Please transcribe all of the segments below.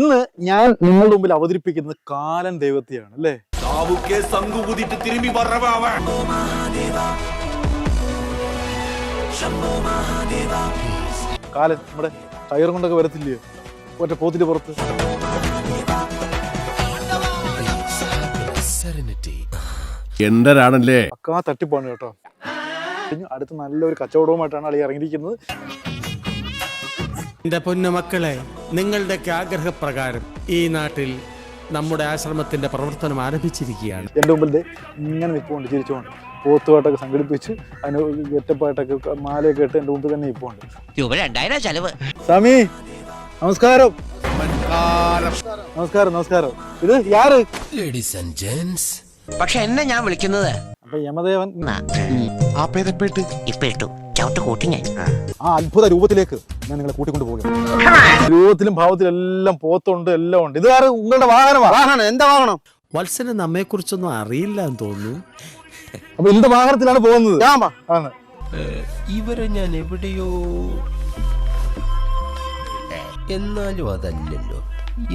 ഇന്ന് ഞാൻ നിങ്ങളുടെ മുമ്പിൽ അവതരിപ്പിക്കുന്നത് കാലൻ ദൈവത്തെയാണ് അല്ലേ? തിരുമ്പി കാലൻ നമ്മുടെ ടയർ കൊണ്ടൊക്കെ വരത്തില്ലയോ ഒറ്റ പോത്തിന്റെ പുറത്ത്. എന്തരാണല്ലേ അക്കാ തട്ടിപ്പാണ് കേട്ടോ. അടുത്ത് നല്ലൊരു കച്ചവടവുമായിട്ടാണ് അളി ഇറങ്ങിയിരിക്കുന്നത്. എന്റെ പൊന്നു മക്കളെ നിങ്ങളുടെയൊക്കെ ആഗ്രഹപ്രകാരം ഈ നാട്ടിൽ നമ്മുടെ ആശ്രമത്തിന്റെ പ്രവർത്തനം ആരംഭിച്ചിരിക്കുകയാണ്. എന്റെ മുമ്പിൽ ദേ ഇങ്ങനെ നിൽപ്പുണ്ട് ചിരിച്ചുകൊണ്ട് പോത്തുമായിട്ടൊക്കെ സംഘടിപ്പിച്ച് അതിന് ഗെറ്റപ്പായിട്ടൊക്കെ മാലയൊക്കെ ഇട്ട് എന്റെ മുമ്പിൽ തന്നെ നിൽപ്പുണ്ട് രൂപ രണ്ടായിരം ചെലവ്. സ്വാമി നമസ്കാരം. നമസ്കാരം നമസ്കാരം. ഇത് യാറ്? ലേഡീസ് ആൻഡ് ജെന്റ്സ് പക്ഷെ എന്നെ ഞാൻ വിളിക്കുന്നത്? അപ്പൊ യമദേവൻ. ചവിട്ട് കൂട്ടി ഞാൻ ആ അത്ഭുത രൂപത്തിലേക്ക്. ഞാൻ നിങ്ങളെ കൂട്ടിക്കൊണ്ട് പോകുകയാണ് രൂപത്തിലും ഭാവത്തിലും എല്ലാം പോത്തുണ്ട് എല്ലാം ഉണ്ട്. ഇത് വേറെ നിങ്ങളുടെ വാഹനമാണ് വാഹനം എന്താ വാഹനം? വത്സന് നമ്മെക്കുറിച്ചൊന്നും അറിയില്ല എന്ന് തോന്നുന്നു. അപ്പൊ എന്ത് വാഹനത്തിലാണ് പോകുന്നത്. ആണ്. ഇവരെ ഞാൻ എവിടെയോ. എന്നാലും അതല്ലല്ലോ.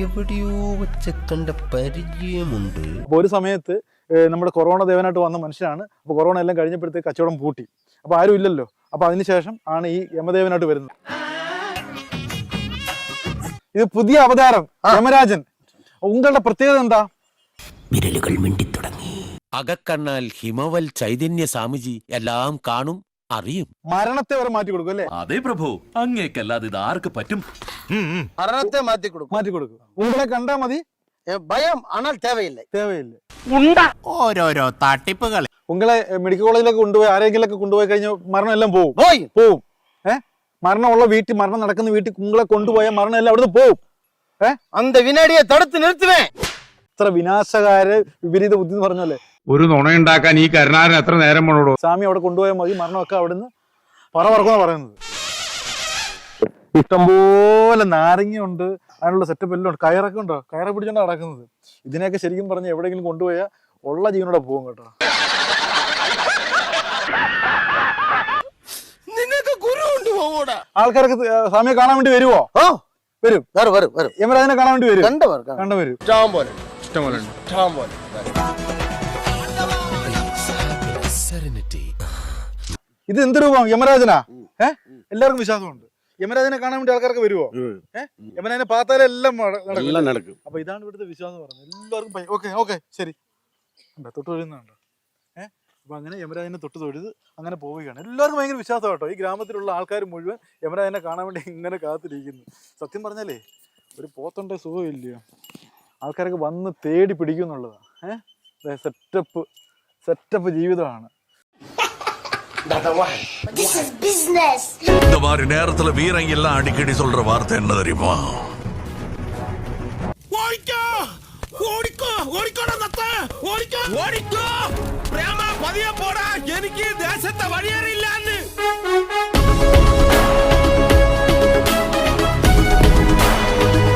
എവിടെയോ വെച്ച കണ്ട പരിചയമുണ്ട്. അപ്പൊ ഒരു സമയത്ത് നമ്മുടെ കൊറോണ ദേവനായിട്ട് വന്ന മനുഷ്യനാണ്. അപ്പൊ കൊറോണ എല്ലാം കഴിഞ്ഞപ്പോഴത്തേക്ക് കച്ചവടം പൂട്ടി. അപ്പൊ ആരും ഇല്ലല്ലോ. അപ്പൊ അതിനുശേഷം ആണ് ഈ യമദേവനായിട്ട് വരുന്നത്. ഇത് പുതിയ അവതാരം യമരാജൻ ഉങ്ങളുടെ പ്രത്യേകത എന്താ വിരലുകൾ മിണ്ടിത്തുടങ്ങി അകക്കണ്ണാൽ ഹിമവൽ ചൈതന്യ സ്വാമിജി എല്ലാം കാണും അറിയും മരണത്തെ വരെ മാറ്റി കൊടുക്കും അല്ലേ அதே பிரபு അങ്ങേക്കല്ലാതെ ഇത് ആർക്ക് പറ്റും മരണത്തെ മാറ്റി കൊടുക്കും മാറ്റി കൊടുക്കും ഉങ്ങളെ കണ്ടാ മതി ഏ, ഭയം ஆனால் தேவையில்லை തേവയില്ല ഓരോരോ തട്ടിപ്പുകൾ ഉങ്ങളെ എഹ്, മെഡിക്കൽ കോളേജിലൊക്കെ കൊണ്ടുപോയി ആരെങ്കിലും ഒക്കെ കൊണ്ടുപോയി കഴിഞ്ഞാൽ മരണം എല്ലാം പോവും போய் പോവും ഏഹ് മരണമുള്ള വീട്ടിൽ മരണം നടക്കുന്ന വീട്ടിൽ ഉങ്ങളെ കൊണ്ടുപോയ മരണം എല്ലാം അവിടുന്ന് പോവും அந்த வினாடியை தடுத்து நிறுத்துவேன் ഇത്ര വിനാശകാര വിപരീത ബുദ്ധി എന്ന് പറഞ്ഞല്ലേ ഒരു നുണയുണ്ടാക്കാൻ ഈ കരുണാരൻ എത്ര നേരം വേണോടോ സ്വാമി അവിടെ കൊണ്ടുപോയാൽ മതി മരണമൊക്കെ അവിടുന്ന് പറ പറക്കുന്ന പറയുന്നത് ഇഷ്ടംപോലെ നാരങ്ങയുണ്ട് അതിനുള്ള സെറ്റപ്പ് എല്ലാം ഉണ്ട് കയറൊക്കെ ഉണ്ടോ കയറെ പിടിച്ചോണ്ട് നടക്കുന്നത് ഇതിനെയൊക്കെ ശരിക്കും പറഞ്ഞ് എവിടെയെങ്കിലും കൊണ്ടുപോയാൽ ഉള്ള ജീവനോടെ പോകും കേട്ടോ ആൾക്കാർക്ക് സ്വാമിയെ കാണാൻ വേണ്ടി വരുവോ? ഓ വരും വരും വരും വരും. യമരാജനെ കാണാൻ വേണ്ടി വരും. കണ്ടവർ കണ്ടവർ ഇഷ്ടം പോലെ. ഇഷ്ടം പോലെ. ഇഷ്ടം പോലെ ഇത് എന്ത് രൂപം? യമരാജനാ? ഏഹ് എല്ലാവർക്കും വിശ്വാസമുണ്ട്. യമരാജനെ കാണാൻ വേണ്ടി ആൾക്കാർക്ക് വരുവോ? ഏഹ് യമരാജനെ പാത്താലും എല്ലാം നടക്കും. അപ്പൊ ഇതാണ് ഇവിടുത്തെ വിശ്വാസം പറഞ്ഞത്. എല്ലാവർക്കും ഓക്കെ ഓക്കെ ശരി. തൊട്ട് വരുന്നുണ്ട് ഏഹ് അപ്പൊ അങ്ങനെ യമരാജനെ തൊട്ട് തൊഴുത് അങ്ങനെ പോവുകയാണ് എല്ലാവർക്കും ഭയങ്കര വിശ്വാസം കേട്ടോ ഈ ഗ്രാമത്തിലുള്ള ആൾക്കാർ മുഴുവൻ യമരാജനെ കാണാൻ വേണ്ടി ഇങ്ങനെ കാത്തിരിക്കുന്നു സത്യം പറഞ്ഞാലേ ഒരു പോത്തുണ്ട സുഖമില്ലയോ ആൾക്കാരൊക്കെ വന്ന് തേടി പിടിക്കും എന്നുള്ളതാണ് ഏഹ് സെറ്റപ്പ് സെറ്റപ്പ് ജീവിതമാണ് This is business. இந்த மாதிரி நேரத்துல வீரங்க எல்லாம் அடிக்கடி சொல்ற வார்த்தை என்ன தெரியுமா ഓടിക്കോ ഓടിക്കോ ഓടിക്കോടാ നത്ത ഓടിക്കോ. ഓടിക്കോ. പ്രേമ പതിയെ പോടാ. എനിക്ക് ദേശത്തെ വഴിയേറിയില്ല